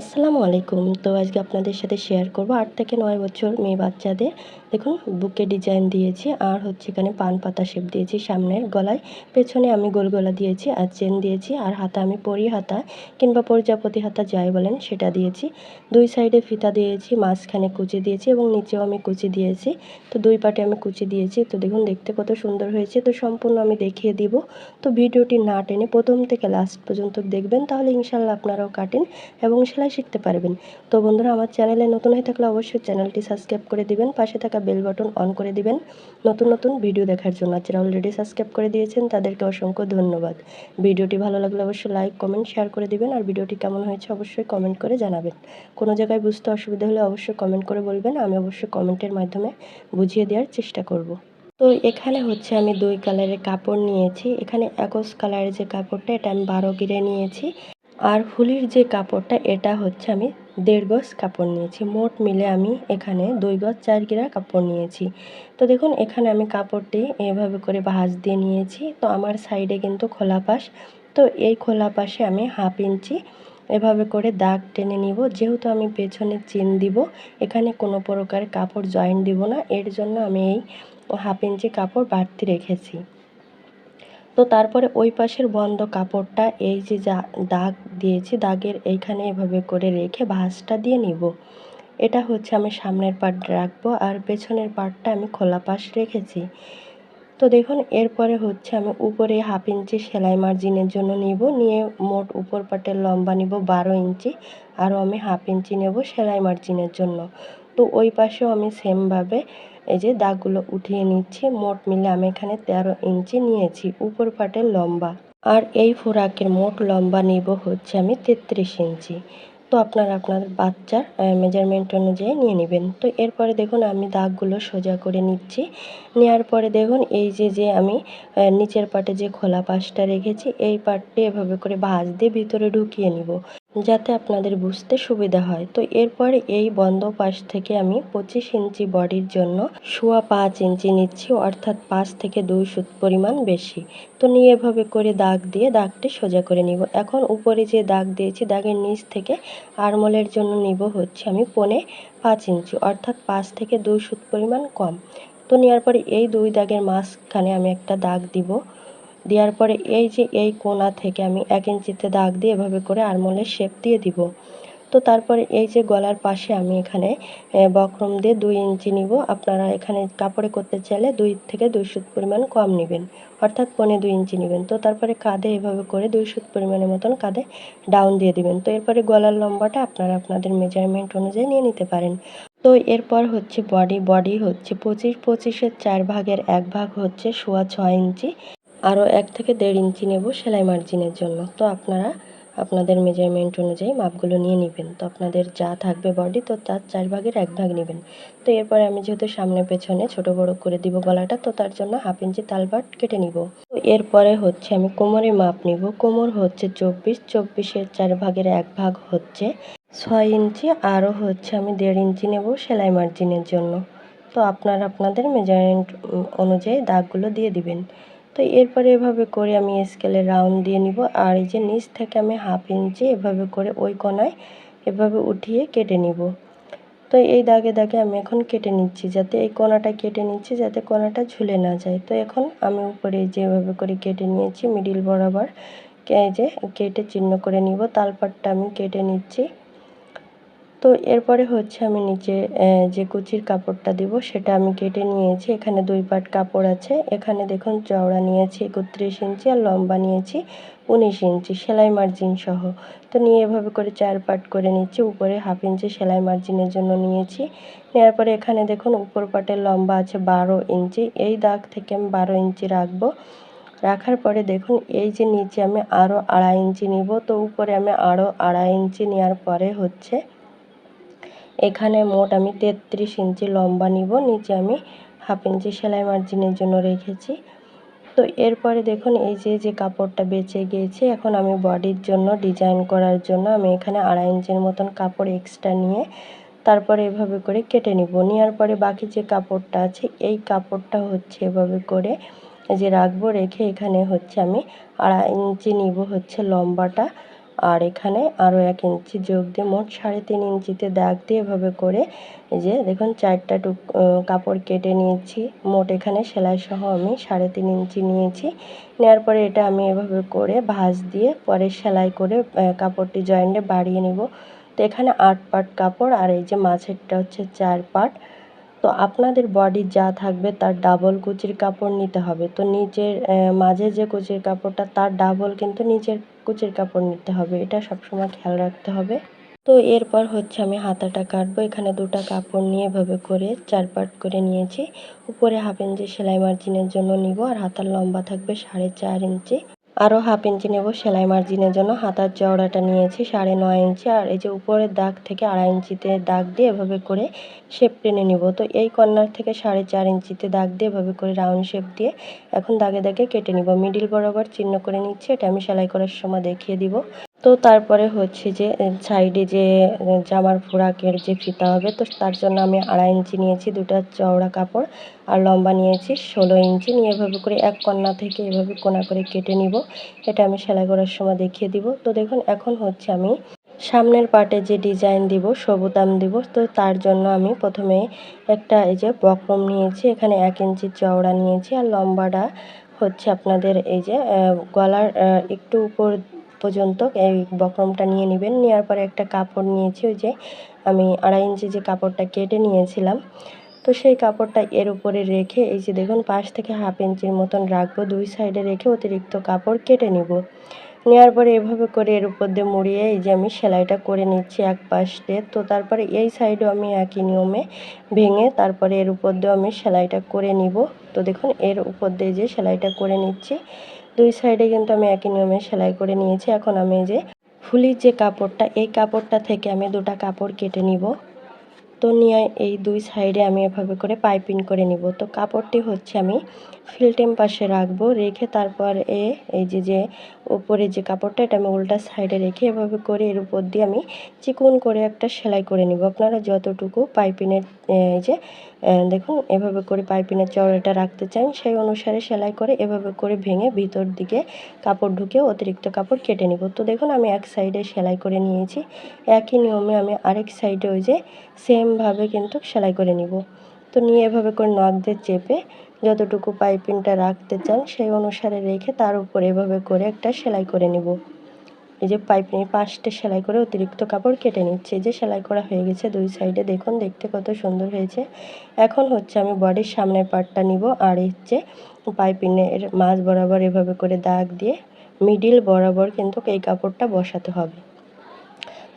আসসালামু আলাইকুম। তো আজকে আপনাদের সাথে শেয়ার করব আট থেকে নয় বছর মেয়ে বাচ্চাদের। দেখুন, বুকে ডিজাইন দিয়েছি আর হচ্ছে এখানে পান পাতা শেপ দিয়েছি। সামনের গলায়, পেছনে আমি গোল গলা দিয়েছি আর চেন দিয়েছি আর হাতা আমি পরি হাতা কিংবা প্রজাপতি হাতা যাই বলেন সেটা দিয়েছি। দুই সাইডে ফিতা দিয়েছি, মাঝখানে কুচি দিয়েছি এবং নিচেও আমি কুচি দিয়েছি। তো দুই পাটে আমি কুচি দিয়েছি। তো দেখুন, দেখতে কত সুন্দর হয়েছে। তো সম্পূর্ণ আমি দেখিয়ে দিব। তো ভিডিওটি না টেনে প্রথম থেকে লাস্ট পর্যন্ত দেখবেন, তাহলে ইনশাল্লাহ আপনারাও কাটেন এবং সেলাই শিখতে পারবেন। তো বন্ধুরা, আমার চ্যানেলে নতুন হয়ে থাকলে অবশ্যই চ্যানেলটি সাবস্ক্রাইব করে দিবেন, পাশে থাকা বেল বাটন অন করে দিবেন। নতুন নতুন ভিডিও দেখার জন্য যারা অলরেডি সাবস্ক্রাইব করে দিয়েছেন, তাদেরকে অসংখ্য ধন্যবাদ। ভিডিওটি ভালো লাগলে অবশ্যই লাইক কমেন্ট শেয়ার করে দিবেন আর ভিডিওটি কেমন হয়েছে অবশ্যই কমেন্ট করে জানাবেন। কোনো জায়গায় বুঝতে অসুবিধা হলে অবশ্যই কমেন্ট করে বলবেন, আমি অবশ্যই কমেন্টের মাধ্যমে বুঝিয়ে দেওয়ার চেষ্টা করব। তো এখানে হচ্ছে আমি দুই কালারের কাপড় নিয়েছি। এখানে একস কালারের যে কাপড়টা, এটা আমি বারো গিরে নিয়েছি। আর ফুলির যে কাপড়টা, এটা হচ্ছে আমি দেড় গজ কাপড় নিয়েছি। মোট মিলে আমি এখানে দুই গজ, চার গিরা কাপড় নিয়েছি। তো দেখুন, এখানে আমি কাপড়টি এভাবে করে ভাঁজ দিয়ে নিয়েছি। তো আমার সাইডে কিন্তু খোলা পাশ। তো এই খোলা পাশে আমি হাফ ইঞ্চি এভাবে করে দাগ টেনে নিব। যেহেতু আমি পেছনে চেন দিব, এখানে কোনো প্রকার কাপড় জয়েন দিব না। এর জন্য আমি এই হাফ ইঞ্চি কাপড় বাড়তি রেখেছি। তো তারপরে ওই পাশের বন্ধ কাপড়টা, এই যে যা দাগ দিয়েছি, দাগের এইখানে এভাবে করে রেখে ভাঁজটা দিয়ে নিব। এটা হচ্ছে আমি সামনের পার্ট রাখব আর পেছনের পার্টটা আমি খোলা পাশ রেখেছি। তো দেখুন, এরপরে হচ্ছে আমি উপরে হাফ ইঞ্চি সেলাই মার্জিনের জন্য নিব। নিয়ে মোট উপর পাটের লম্বা নিব বারো ইঞ্চি, আরও আমি হাফ ইঞ্চি নেব সেলাই মার্জিনের জন্য। তো ওই পাশেও আমি সেমভাবে এই যে দাগগুলো উঠিয়ে নিচ্ছি, মোট মিলে আমি এখানে তেরো ইঞ্চি নিয়েছি, উপর পাটের লম্বা। আর এই ফোরাকের মোট লম্বা নিব হচ্ছে আমি তেত্রিশ ইঞ্চি। তো আপনারা আপনার বাচ্চার মেজারমেন্ট অনুযায়ী নিয়ে নেবেন। তো এরপরে দেখুন আমি দাগগুলো সোজা করে নিচ্ছি। নেওয়ার পরে দেখুন এই যে যে আমি নিচের পাটে যে খোলা পাশটা রেখেছি, এই পাটটি এভাবে করে ভাঁজ দিয়ে ভিতরে ঢুকিয়ে নিব। যাতে আপনাদের বুঝতে সুবিধা হয়। তো এরপরে এই বন্ধ পাশ থেকে আমি পঁচিশ ইঞ্চি বডির জন্য সোয়া পাঁচ ইঞ্চি নিচ্ছি, অর্থাৎ পাঁচ থেকে দুই সুত পরিমাণ বেশি। তো নিয়ে এভাবে করে দাগ দিয়ে দাগটি সোজা করে নিব। এখন উপরে যে দাগ দিয়েছি, দাগের নিচ থেকে আরমোলের জন্য নিব হচ্ছে আমি পনে পাঁচ ইঞ্চি, অর্থাৎ পাঁচ থেকে দুই সুত পরিমাণ কম। তো নেওয়ার পরে এই দুই দাগের মাঝখানে আমি একটা দাগ দিব। দেওয়ার পরে এই যে এই কোনা থেকে আমি এক ইঞ্চিতে দাগ দিয়ে এভাবে করে আরমোলের শেপ দিয়ে দিব। তো তারপরে এই যে গলার পাশে আমি এখানে বক্রম দিয়ে দুই ইঞ্চি নিব। আপনারা এখানে কাপড়ে করতে চাইলে দুই থেকে দুই সুত পরিমাণ কম নেবেন, অর্থাৎ পনে দুই ইঞ্চি নেবেন। তো তারপরে কাঁধে এভাবে করে দুই সুত পরিমাণের মতন কাঁধে ডাউন দিয়ে দিবেন। তো এরপরে গলার লম্বাটা আপনারা আপনাদের মেজারমেন্ট অনুযায়ী নিয়ে নিতে পারেন। তো এরপর হচ্ছে বডি বডি হচ্ছে পঁচিশ, পঁচিশের চার ভাগের এক ভাগ হচ্ছে সোয়া ছয় ইঞ্চি। আরও এক থেকে দেড় ইঞ্চি নেব সেলাই মার্জিনের জন্য। তো আপনারা আপনাদের মেজারমেন্ট অনুযায়ী মাপগুলো নিয়ে নেবেন। তো আপনাদের যা থাকবে বডি তো তার চার ভাগের এক ভাগ নেবেন। তো এরপরে আমি যেহেতু সামনে পেছনে ছোট বড় করে দিব গলাটা, তো তার জন্য হাফ ইঞ্চি তালবাট কেটে নিব। তো এরপরে হচ্ছে আমি কোমরে মাপ নিব। কোমর হচ্ছে চব্বিশ, চব্বিশের চার ভাগের এক ভাগ হচ্ছে ছয় ইঞ্চি। আরও হচ্ছে আমি দেড় ইঞ্চি নেব সেলাই মার্জিনের জন্য। তো আপনারা আপনাদের মেজারমেন্ট অনুযায়ী দাগগুলো দিয়ে দিবেন। তো এরপরে এভাবে করে আমি স্কেলে রাউন্ড দিয়ে নিব। আর এই যে নিচ থেকে আমি হাফ ইঞ্চি এভাবে করে ওই কোনায় এভাবে উঠিয়ে কেটে নিব। তো এই দাগে দাগে আমি এখন কেটে নিচ্ছি যাতে এই কোনাটা কেটে নিচ্ছি যাতে কোনাটা ঝুলে না যায়। তো এখন আমি উপরে যেভাবে করে কেটে নিয়েছি মিডিল বরাবর যে কেটে চিহ্ন করে নিব। তালপাটটা আমি কেটে নিচ্ছি। তো এরপরে হচ্ছে আমি নিচে যে কুচির কাপড়টা দিব সেটা আমি কেটে নিয়েছি। এখানে দুই পাট কাপড় আছে। এখানে দেখুন চওড়া নিয়েছি একত্রিশ ইঞ্চি আর লম্বা নিয়েছি উনিশ ইঞ্চি সেলাই মার্জিন সহ। তো নিয়ে এভাবে করে চার পাট করে নিচ্ছি। উপরে হাফ ইঞ্চি সেলাই মার্জিনের জন্য নিয়েছি। নেওয়ার পরে এখানে দেখুন উপর পাটের লম্বা আছে বারো ইঞ্চি। এই দাগ থেকে আমি বারো ইঞ্চি রাখব। রাখার পরে দেখুন এই যে নিচে আমি আরও আড়াই ইঞ্চি নিব। তো উপরে আমি আরও আড়াই ইঞ্চি নেওয়ার পরে হচ্ছে এখানে মোট আমি তেত্রিশ ইঞ্চি লম্বা নিব, নিচে আমি হাফ ইঞ্চি সেলাই মার্জিনের জন্য রেখেছি। তো এরপরে দেখুন, এই যে যে কাপড়টা বেঁচে গিয়েছে, এখন আমি বডির জন্য, ডিজাইন করার জন্য আমি এখানে আড়াই ইঞ্চির মতন কাপড় এক্সট্রা নিয়ে তারপরে এভাবে করে কেটে নিব। নেওয়ার পরে বাকি যে কাপড়টা আছে, এই কাপড়টা হচ্ছে এভাবে করে যে রাখব, রেখে এখানে হচ্ছে আমি আড়াই ইঞ্চি নিব হচ্ছে লম্বাটা। আর এখানে আরও এক ইঞ্চি যোগ দিয়ে মোট সাড়ে তিন ইঞ্চিতে দাগ দিয়ে এভাবে করে এই যে দেখুন চারটা টুক কাপড় কেটে নিয়েছি। মোট এখানে সেলাই সহ আমি সাড়ে তিন ইঞ্চি নিয়েছি। নেওয়ার পরে এটা আমি এভাবে করে ভাঁজ দিয়ে পরে সেলাই করে কাপড়টি জয়েন্টে বাড়িয়ে নেব। তো এখানে আট পাট কাপড় আর এই যে মাছেরটা হচ্ছে চার পাট। তো আপনাদের বডি যা থাকবে তার ডাবল কুচির কাপড় নিতে হবে। তো নিচের মাঝে যে কুচির কাপড়টা, তার ডাবল কিন্তু নিচের কুচির কাপড় নিতে হবে। এটা সবসময় খেয়াল রাখতে হবে। তো এরপর হচ্ছে আমি হাতাটা কাটবো। এখানে দুটো কাপড় নিয়ে এভাবে করে চার পাট করে নিয়েছি। উপরে হাফ ইঞ্চি সেলাই মার্জিনের জন্য নিব। আর হাতার লম্বা থাকবে সাড়ে চার ইঞ্চি। আরও হাফ ইঞ্চি নেব সেলাই মার্জিনের জন্য। হাতার চওড়াটা নিয়েছি সাড়ে নয় ইঞ্চি। আর এই যে উপরের দাগ থেকে আড়াই ইঞ্চিতে দাগ দিয়ে এভাবে করে শেপ টেনে নিব। তো এই কর্নার থেকে সাড়ে চার ইঞ্চিতে দাগ দিয়ে এভাবে করে রাউন্ড শেপ দিয়ে এখন দাগে দাগে কেটে নিব। মিডিল বরাবর চিহ্ন করে নিচ্ছি। এটা আমি সেলাই করার সময় দেখিয়ে দিব। তো তারপরে হচ্ছে যে সাইডে যে জামার ফোরাকের যে ফিতা হবে, তো তার জন্য আমি আড়াই ইঞ্চি নিয়েছি দুটা চওড়া কাপড় আর লম্বা নিয়েছি ষোলো ইঞ্চি। নিয়ে এভাবে করে এক কন্যা থেকে এভাবে কোনা করে কেটে নিব। এটা আমি সেলাই করার সময় দেখিয়ে দিব। তো দেখুন, এখন হচ্ছে আমি সামনের পার্টে যে ডিজাইন দিব সবুতাম দিব, তো তার জন্য আমি প্রথমে একটা এই যে বক্রম নিয়েছি, এখানে এক ইঞ্চি চওড়া নিয়েছি আর লম্বাটা হচ্ছে আপনাদের এই যে গলার একটু উপর পর্যন্ত এই বক্রমটা নিয়ে নেবেন। নেওয়ার পরে একটা কাপড় নিয়েছি, ওই যে আমি আড়াই ইঞ্চি যে কাপড়টা কেটে নিয়েছিলাম। তো সেই কাপড়টা এর উপরে রেখে এই যে দেখুন পাশ থেকে হাফ ইঞ্চির মতন রাখব। দুই সাইডে রেখে অতিরিক্ত কাপড় কেটে নিব। নেওয়ার পরে এভাবে করে এর উপর দিয়ে মুড়িয়ে এই যে আমি সেলাইটা করে নিচ্ছি এক পাশে তো তারপরে এই সাইডও আমি একই নিয়মে ভেঙে তারপরে এর উপর দিয়েও আমি সেলাইটা করে নিব। তো দেখুন, এর উপর দিয়ে যে সেলাইটা করে নিচ্ছি দুই সাইডে কিন্তু আমি একই নিয়মে সেলাই করে নিয়েছি। এখন আমি যে ফুলির যে কাপড়টা, এই কাপড়টা থেকে আমি দুটা কাপড় কেটে নিব। তো নিয়ে এই দুই সাইডে আমি এভাবে করে পাইপিং করে নিব। তো কাপড়টি হচ্ছে আমি ফিল্টেম পাশে রাখব, রেখে তারপর এ, এই যে যে উপরে যে কাপড়টা, এটা আমি উল্টা সাইডে রেখে এভাবে করে এর উপর দিয়ে আমি চিকুন করে একটা সেলাই করে নিব। আপনারা যতটুকু পাইপিনের এই যে দেখুন, এভাবে করে পাইপিনের চওড়াটা রাখতে চান, সেই অনুসারে সেলাই করে এভাবে করে ভেঙে ভিতর দিকে কাপড় ঢুকে অতিরিক্ত কাপড় কেটে নিব। তো দেখুন, আমি এক সাইডে সেলাই করে নিয়েছি। একই নিয়মে আমি আরেক সাইডে ওই যে সেমভাবে কিন্তু সেলাই করে নিব। তো নিয়ে এভাবে করে নখ দিয়ে চেপে যতটুকু পাইপিংটা রাখতে চান, সেই অনুসারে রেখে তার উপর এভাবে করে একটা সেলাই করে নিব। এই যে পাইপিং পাশটা সেলাই করে অতিরিক্ত কাপড় কেটে নিচ্ছে। যে সেলাই করা হয়ে গেছে দুই সাইডে। দেখুন, দেখতে কত সুন্দর হয়েছে। এখন হচ্ছে আমি বডির সামনের পার্টটা নিব আর হচ্ছে পাইপিংয়ের মাছ বরাবর এভাবে করে দাগ দিয়ে মিডিল বরাবর কিন্তু এই কাপড়টা বসাতে হবে।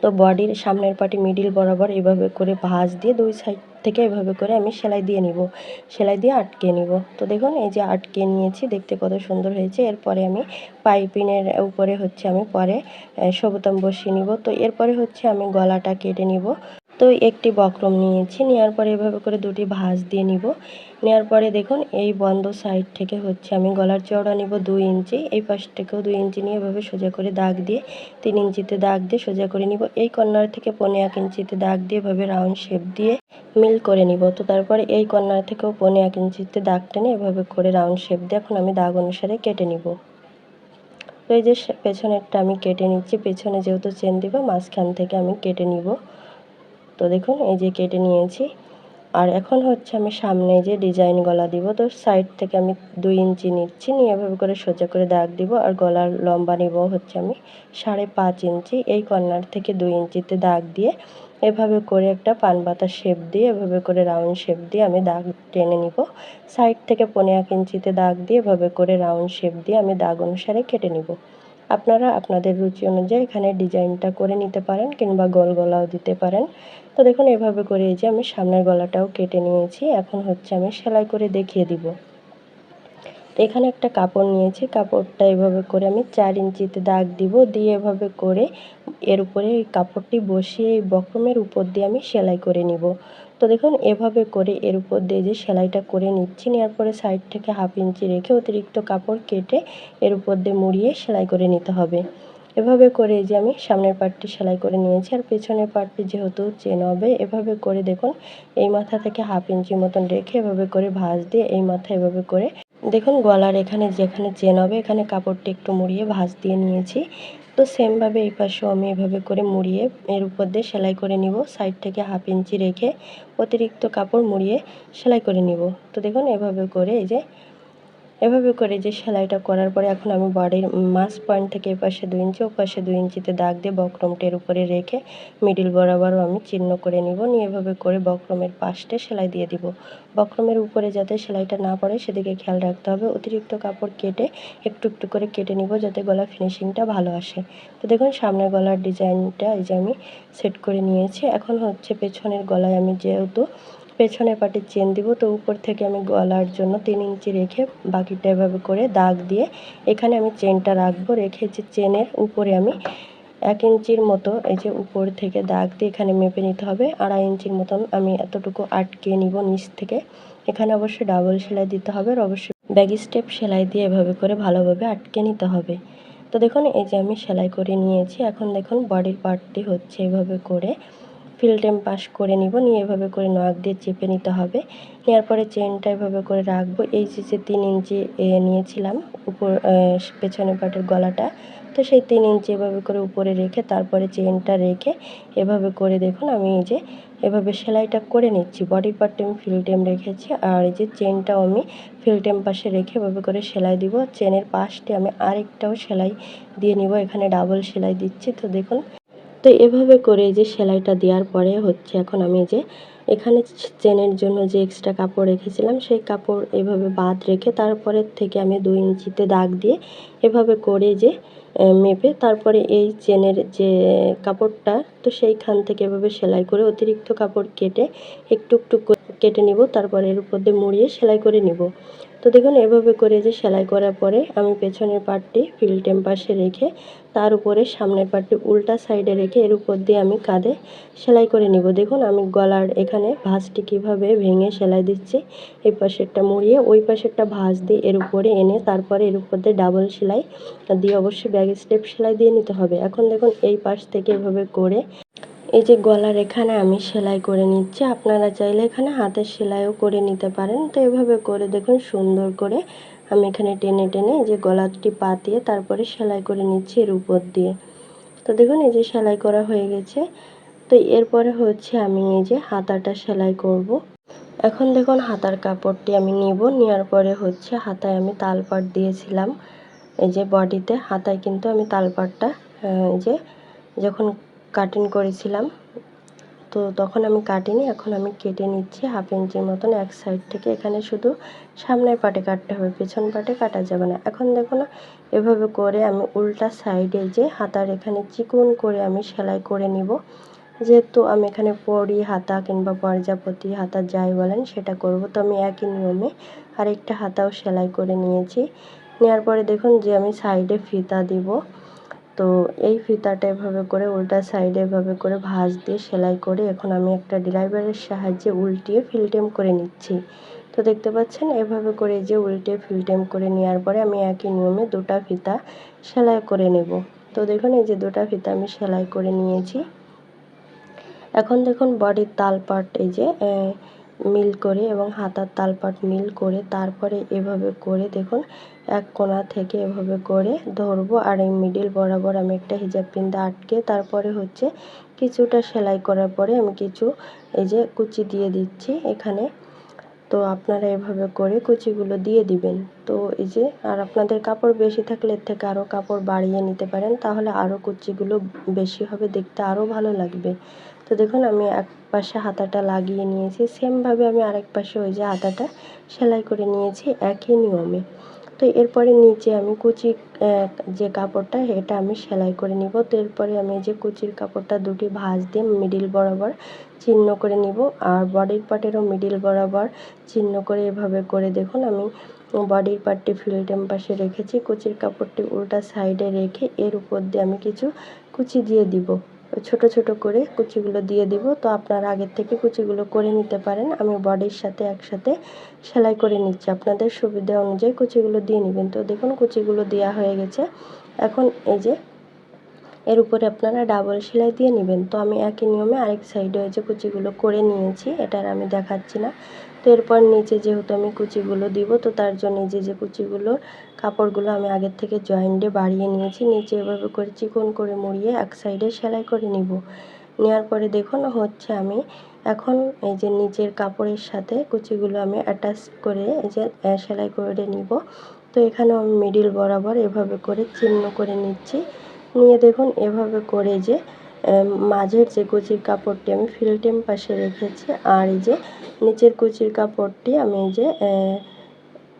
তো বডির সামনের পাটি মিডিল বরাবর এভাবে করে ভাঁজ দিয়ে দুই সাইড থেকে এভাবে করে আমি সেলাই দিয়ে নিব। সেলাই দিয়ে আটকে নিব। তো দেখুন, এই যে আটকে নিয়েছি, দেখতে কত সুন্দর হয়েছে। এরপরে আমি পাইপিনের উপরে হচ্ছে আমি পরে সবুতাম বসিয়ে নিব। তো এরপরে হচ্ছে আমি গলাটা কেটে নিব। তো একটি বক্রম নিয়েছি। নেওয়ার পরে এভাবে করে দুটি ভাঁজ দিয়ে নিব। নেওয়ার পরে দেখুন, এই বন্ধ সাইড থেকে হচ্ছে আমি গলার চওড়া নিব দুই ইঞ্চি। এই পাশ থেকেও দুই ইঞ্চি নিয়ে এভাবে সোজা করে দাগ দিয়ে, তিন ইঞ্চিতে দাগ দিয়ে সোজা করে নিব। এই কর্নার থেকে পনেরো এক ইঞ্চিতে দাগ দিয়ে এভাবে রাউন্ড শেপ দিয়ে মিল করে নিব। তো তারপরে এই কর্নার থেকেও পনেরো এক ইঞ্চিতে দাগ টেনে এভাবে করে রাউন্ড শেপ দিয়ে এখন আমি দাগ অনুসারে কেটে নিব। তো এই যে পেছনেরটা আমি কেটে নিচ্ছি। পেছনে যেহেতু চেন দিব, মাঝখান থেকে আমি কেটে নিব। তো দেখুন, এই যে কেটে নিয়েছি। আর এখন হচ্ছে আমি সামনে যে ডিজাইন গলা দিব। তো সাইড থেকে আমি দুই ইঞ্চি নিচ্ছি। নিয়ে এভাবে করে সোজা করে দাগ দিব। আর গলার লম্বা নিব হচ্ছে আমি সাড়ে পাঁচ ইঞ্চি। এই কর্নার থেকে দুই ইঞ্চিতে দাগ দিয়ে এভাবে করে একটা পান পাতা শেপ দিয়ে, এভাবে করে রাউন্ড শেপ দিয়ে আমি দাগ টেনে নিব। সাইড থেকে পনে এক ইঞ্চিতে দাগ দিয়ে এভাবে করে রাউন্ড শেপ দিয়ে আমি দাগ অনুসারে কেটে নিব। আপনারা আপনাদের রুচি অনুযায়ী এখানে ডিজাইনটা করে নিতে পারেন কিংবা গোল গলাও দিতে পারেন। তো দেখুন, এভাবে করে এই যে আমি সামনের গলাটাও কেটে নিয়েছি। এখন হচ্ছে আমি সেলাই করে দেখিয়ে দিব। তো এখানে একটা কাপড় নিয়েছি। কাপড়টা এভাবে করে আমি চার ইঞ্চিতে দাগ দিব। দিয়ে এভাবে করে এর উপরে এই কাপড়টি বসিয়ে এই বক্রমের উপর দিয়ে আমি সেলাই করে নিব। তো দেখুন, এভাবে করে এর উপর দিয়ে যে সেলাইটা করে নিচ্ছি, নেওয়ার পরে সাইড থেকে হাফ ইঞ্চি রেখে অতিরিক্ত কাপড় কেটে এর উপর দিয়ে মুড়িয়ে সেলাই করে নিতে হবে। এভাবে করে যে আমি সামনের পার্টটি সেলাই করে নিয়েছি, আর পেছনের পার্টটি যেহেতু চেন হবে, এভাবে করে দেখুন, এই মাথা থেকে হাফ ইঞ্চি মতন রেখে এভাবে করে ভাঁজ দিয়ে এই মাথা এভাবে করে দেখুন, গলার এখানে যেখানে চেন হবে, এখানে কাপড়টি একটু মুড়িয়ে ভাঁজ দিয়ে নিয়েছি। তো সেমভাবে এই পাশেও আমি এভাবে করে মুড়িয়ে এর উপর দিয়ে সেলাই করে নিব, সাইড থেকে হাফ ইঞ্চি রেখে অতিরিক্ত কাপড় মুড়িয়ে সেলাই করে নিব। তো দেখুন, এভাবে করে এই যে এভাবে করে যে সেলাইটা করার পরে এখন আমি বডির মাস পয়েন্ট থেকে এপাশে দুই ইঞ্চি ও পাশে দুই ইঞ্চিতে দাগ দিয়ে বক্রমটের উপরে রেখে মিডিল বরাবরও আমি চিহ্ন করে নিব। নিয়ে এভাবে করে বক্রমের পাশটে সেলাই দিয়ে দিব। বক্রমের উপরে যাতে সেলাইটা না পড়ে সেদিকে খেয়াল রাখতে হবে। অতিরিক্ত কাপড় কেটে একটু একটু করে কেটে নিব যাতে গলার ফিনিশিংটা ভালো আসে। তো দেখুন সামনের গলার ডিজাইনটা এই যে আমি সেট করে নিয়েছি। এখন হচ্ছে পেছনের গলায় আমি যেহেতু পেছনের পাটে চেন দিব, তো উপর থেকে আমি গলার জন্য তিন ইঞ্চি রেখে বাকিটা এভাবে করে দাগ দিয়ে এখানে আমি চেনটা রাখব। রেখে যে চেনের উপরে আমি এক ইঞ্চির মতো, এই যে উপর থেকে দাগ দিয়ে এখানে মেপে নিতে হবে। আড়াই ইঞ্চির মতন আমি এতটুকু আটকে নিব নিচ থেকে। এখানে অবশ্যই ডাবল সেলাই দিতে হবে আর অবশ্যই ব্যাগি স্টেপ সেলাই দিয়ে এভাবে করে ভালোভাবে আটকে নিতে হবে। তো দেখুন, এই যে আমি সেলাই করে নিয়েছি। এখন দেখুন, বডির পার্টটি হচ্ছে এভাবে করে ফিল্টেম পাস করে নিব। নিয়ে এভাবে করে নখ দিয়ে চেপে নিতে হবে। নেওয়ার পরে চেনটা এভাবে করে রাখব। এই যে যে তিন ইঞ্চি নিয়েছিলাম উপর পেছনের পাটের গলাটা। তো সেই তিন ইঞ্চি এভাবে করে উপরে রেখে, তারপরে চেনটা রেখে এভাবে করে দেখুন আমি এই যে, এভাবে সেলাইটা করে নিচ্ছি। বডি পার্টে আমি ফিল্টেম রেখেছি। আর এই যে চেনটাও আমি ফিল্টেম পাশে রেখে এভাবে করে সেলাই দিব। চেনের পাশটি আমি আরেকটাও সেলাই দিয়ে নিব। এখানে ডাবল সেলাই দিচ্ছি। তো দেখুন তো এভাবে করে যে সেলাইটা দেওয়ার পরে হচ্ছে এখন আমি যে এখানে চেনের জন্য যে এক্সট্রা কাপড় রেখেছিলাম, সেই কাপড় এভাবে বাদ রেখে তারপরের থেকে আমি দুই ইঞ্চিতে দাগ দিয়ে এভাবে করে যে মেপে তারপরে এই চেনের যে কাপড়টা, তো সেইখান থেকে এভাবে সেলাই করে অতিরিক্ত কাপড় কেটে একটু একটু কেটে নিব, তারপরে এর উপর দিয়ে মুড়িয়ে সেলাই করে নিব। তো দেখুন এভাবে করে যে সেলাই করার পরে আমি পেছনের পার্টটি ফিল্টেম টেম্পাসে রেখে তার উপরে সামনের পার্টটি উল্টা সাইডে রেখে এর উপর দিয়ে আমি কাঁধে সেলাই করে নিব। দেখুন, আমি গলার এখানে ভাঁজটি কীভাবে ভেঙে সেলাই দিচ্ছি। এই পাশেরটা মুড়িয়ে ওই পাশেরটা ভাঁজ দিয়ে এর উপরে এনে তারপরে এর উপর দিয়ে ডাবল সেলাই দিয়ে অবশ্যই ব্যাগ স্টেপ সেলাই দিয়ে নিতে হবে। এখন দেখুন, এই পাশ থেকে এভাবে করে এই যে গলার এখানে আমি সেলাই করে নিচ্ছি। আপনারা চাইলে এখানে হাতের সেলাইও করে নিতে পারেন। তো এভাবে করে দেখুন, সুন্দর করে আমি এখানে টেনে টেনে এই যে গলাটি পা দিয়ে তারপরে সেলাই করে নিচ্ছি এর উপর দিয়ে। তো দেখুন, এই যে সেলাই করা হয়ে গেছে। তো এরপরে হচ্ছে আমি এই যে হাতাটা সেলাই করব। এখন দেখুন, হাতার কাপড়টি আমি নিব। নেওয়ার পরে হচ্ছে হাতায় আমি তালপাট দিয়েছিলাম। এই যে বডিতে হাতায় কিন্তু আমি তালপাটটা এই যে যখন কাটিং করেছিলাম তো তখন আমি কাটিনি, এখন আমি কেটে নিচ্ছি হাফ ইঞ্চির মতন এক সাইড থেকে। এখানে শুধু সামনের পাটে কাটতে হবে, পেছন পাটে কাটা যাবে না। এখন দেখো না, এভাবে করে আমি উল্টা সাইডে যে হাতার এখানে চিকন করে আমি সেলাই করে নিব। যেহেতু আমি এখানে পরি হাতা কিংবা পর্যাপতি হাতা যাই বলেন, সেটা করব। তো আমি একই নিয়মে আরেকটা হাতাও সেলাই করে নিয়েছি। নেওয়ার পরে দেখুন যে আমি সাইডে ফিতা দিব। তো এই ফিতাটা এভাবে করে উল্টা সাইডে এভাবে করে ভাঁজ দিয়ে সেলাই করে এখন আমি একটা ড্রাইভারের সাহায্যে উল্টিয়ে ফিলটেম করে নিচ্ছি। তো দেখতে পাচ্ছেন, এভাবে করে যে উল্টে ফিলটেম করে নেওয়ার পরে আমি একই নিয়মে দুটা ফিতা সেলাই করে নেব। তো দেখুন, এই যে দুটা ফিতা আমি সেলাই করে নিয়েছি। এখন দেখুন বডির তাল পার্ট এই যে মিল করে এবং হাতার তালপাট মিল করে তারপরে এভাবে করে দেখুন, এক কোণা থেকে এভাবে করে ধরবো আর এই মিডিল বরাবর আমি একটা হিজাব পিন্দা আটকে তারপরে হচ্ছে কিছুটা সেলাই করার পরে আমি কিছু এই যে কুচি দিয়ে দিচ্ছি এখানে। তো আপনারা এভাবে করে কুচিগুলো দিয়ে দিবেন। তো এই যে আর আপনাদের কাপড় বেশি থাকলে এর থেকে আরও কাপড় বাড়িয়ে নিতে পারেন, তাহলে আরও কুচিগুলো বেশি হবে, দেখতে আরও ভালো লাগবে। তো দেখুন, আমি এক পাশে হাতাটা লাগিয়ে নিয়েছি। সেমভাবে আমি আরেক পাশে ওই যে হাতাটা সেলাই করে নিয়েছি একই নিয়মে। তো এরপরে নিচে আমি কুচি যে কাপড়টা, এটা আমি সেলাই করে নিব। তো এরপরে আমি যে কুচির কাপড়টা দুটি ভাঁজ দিয়ে মিডিল বরাবর চিহ্ন করে নিব। আর বডির পার্টেরও মিডিল বরাবর চিহ্ন করে এভাবে করে দেখুন, আমি বডির পার্টটি ফিল্টেম পাশে রেখেছি। কুচির কাপড়টি উল্টা সাইডে রেখে এর উপর দিয়ে আমি কিছু কুচি দিয়ে দিব। ছোট ছোট করে কুচিগুলো দিয়ে দিব। তো আপনারা আগের থেকে কুচিগুলো করে নিতে পারেন। আমি বডির সাথে একসাথে সেলাই করে নিচ্ছি। আপনাদের সুবিধা অনুযায়ী কুচিগুলো দিয়ে নেবেন। তো দেখুন, কুচিগুলো দেওয়া হয়ে গেছে। এখন এই যে এর উপরে আপনারা ডাবল সেলাই দিয়ে নেবেন। তো আমি একই নিয়মে আরেক সাইডে যে কুচিগুলো করে নিয়েছি। এটার আমি দেখাচ্ছি না। তো এরপর নিচে যেহেতু আমি কুচিগুলো দিব, তো তার জন্য যে যে কুচিগুলো কাপড়গুলো আমি আগের থেকে জয়েন্টে বাড়িয়ে নিয়েছি। নিচে এভাবে করে চিকন করে মুড়িয়ে এক সাইডে সেলাই করে নিব। নেওয়ার পরে দেখুন, হচ্ছে আমি এখন এই যে নিচের কাপড়ের সাথে কুচিগুলো আমি অ্যাটাচ করে এই যে সেলাই করে নিব। তো এখানে আমি মিডিল বরাবর এভাবে করে চিহ্ন করে নিচ্ছি। নিয়ে দেখুন, এভাবে করে যে মাঝের যে কুচির কাপড়টি আমি ফিল্টেম পাশে রেখেছি। আর এই যে নিচের কুচির কাপড়টি আমি এই যে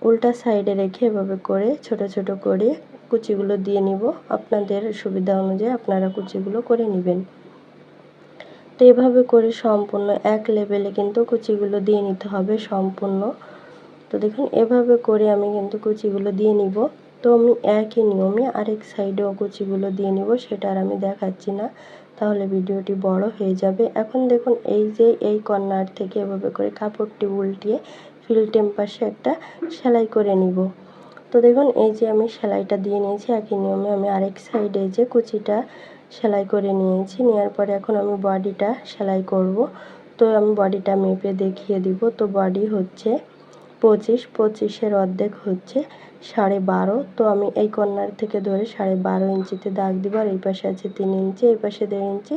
উল্টা সাইডে রেখে এভাবে করে ছোট ছোট করে কুচিগুলো দিয়ে নিব। আপনাদের সুবিধা অনুযায়ী আপনারা কুচিগুলো করে নেবেন। তো এভাবে করে সম্পূর্ণ এক লেভেলে কিন্তু কুচিগুলো দিয়ে নিতে হবে সম্পূর্ণ। তো দেখুন, এভাবে করে আমি কিন্তু কুচিগুলো দিয়ে নিব। তো আমি একই নিয়মে আরেক সাইডেও কুচিগুলো দিয়ে নিব, সেটা আর আমি দেখাচ্ছি না। তাহলে ভিডিওটি বড় হয়ে যাবে। এখন দেখুন, এই যে এই কর্নার থেকে এভাবে করে কাপড়টি উল্টিয়ে ফিল্টেম পাশে একটা সেলাই করে নিব। তো দেখুন, এই যে আমি সেলাইটা দিয়ে নিয়েছি, একই নিয়মে আমি আরেক সাইডে যে কুচিটা সেলাই করে নিয়েছি, নেওয়ার পরে এখন আমি বডিটা সেলাই করব। তো আমি বডিটা মেপে দেখিয়ে দিব। তো বডি হচ্ছে পঁচিশ, পঁচিশের অর্ধেক হচ্ছে সাড়ে বারো। তো আমি এই কর্নার থেকে ধরে সাড়ে বারো ইঞ্চিতে দাগ দিব, আর এই পাশে আছে তিন ইঞ্চি, এই পাশে দেড় ইঞ্চি,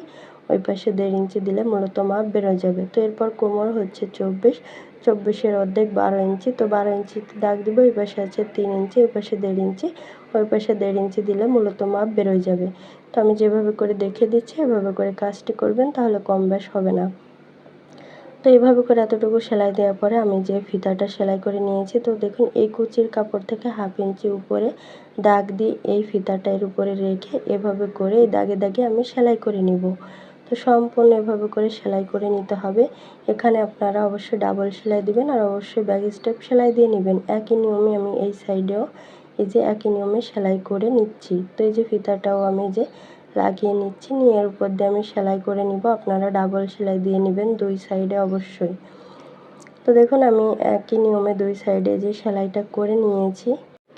ওই পাশে দেড় ইঞ্চি দিলে মূলত মাপ বেরো যাবে। তো এরপর কোমর হচ্ছে চব্বিশ চব্বিশের অর্ধেক বারো ইঞ্চি, তো বারো ইঞ্চিতে দাগ দিব, এই পাশে আছে তিন ইঞ্চি, এই পাশে দেড় ইঞ্চি, ওই পাশে দেড় ইঞ্চি দিলে মূলত মাপ বেরোয় যাবে। তো আমি যেভাবে করে দেখে দিচ্ছি, এভাবে করে কাজটি করবেন, তাহলে কম বেশ হবে না। তো এইভাবে করে এতটুকু সেলাই দেওয়ার পরে আমি যে ফিতাটা সেলাই করে নিয়েছি, তো দেখুন এই কুচির কাপড় থেকে হাফ ইঞ্চি উপরে দাগ দিয়ে এই ফিতাটা এর উপরে রেখে এভাবে করে এই দাগে দাগে আমি সেলাই করে নিব। তো সম্পূর্ণ এভাবে করে সেলাই করে নিতে হবে। এখানে আপনারা অবশ্যই ডাবল সেলাই দিবেন আর অবশ্যই ব্যাগ স্টেপ সেলাই দিয়ে নেবেন। একই নিয়মে আমি এই সাইডেও এই যে একই নিয়মে সেলাই করে নিচ্ছি। তো এই যে ফিতাটাও আমি যে লাগিয়ে নিচ্ছি, নিয়ে এর উপর দিয়ে আমি সেলাই করে নিব। আপনারা ডাবল সেলাই দিয়ে নেবেন দুই সাইডে অবশ্যই। তো দেখুন আমি একই নিয়মে দুই সাইডে যে সেলাইটা করে নিয়েছি।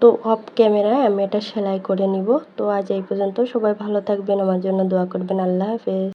তো অফ ক্যামেরায় আমি এটা সেলাই করে নিব। তো আজ এই পর্যন্ত সবাই ভালো থাকবেন, আমার জন্য দোয়া করবেন। আল্লাহ হাফেজ।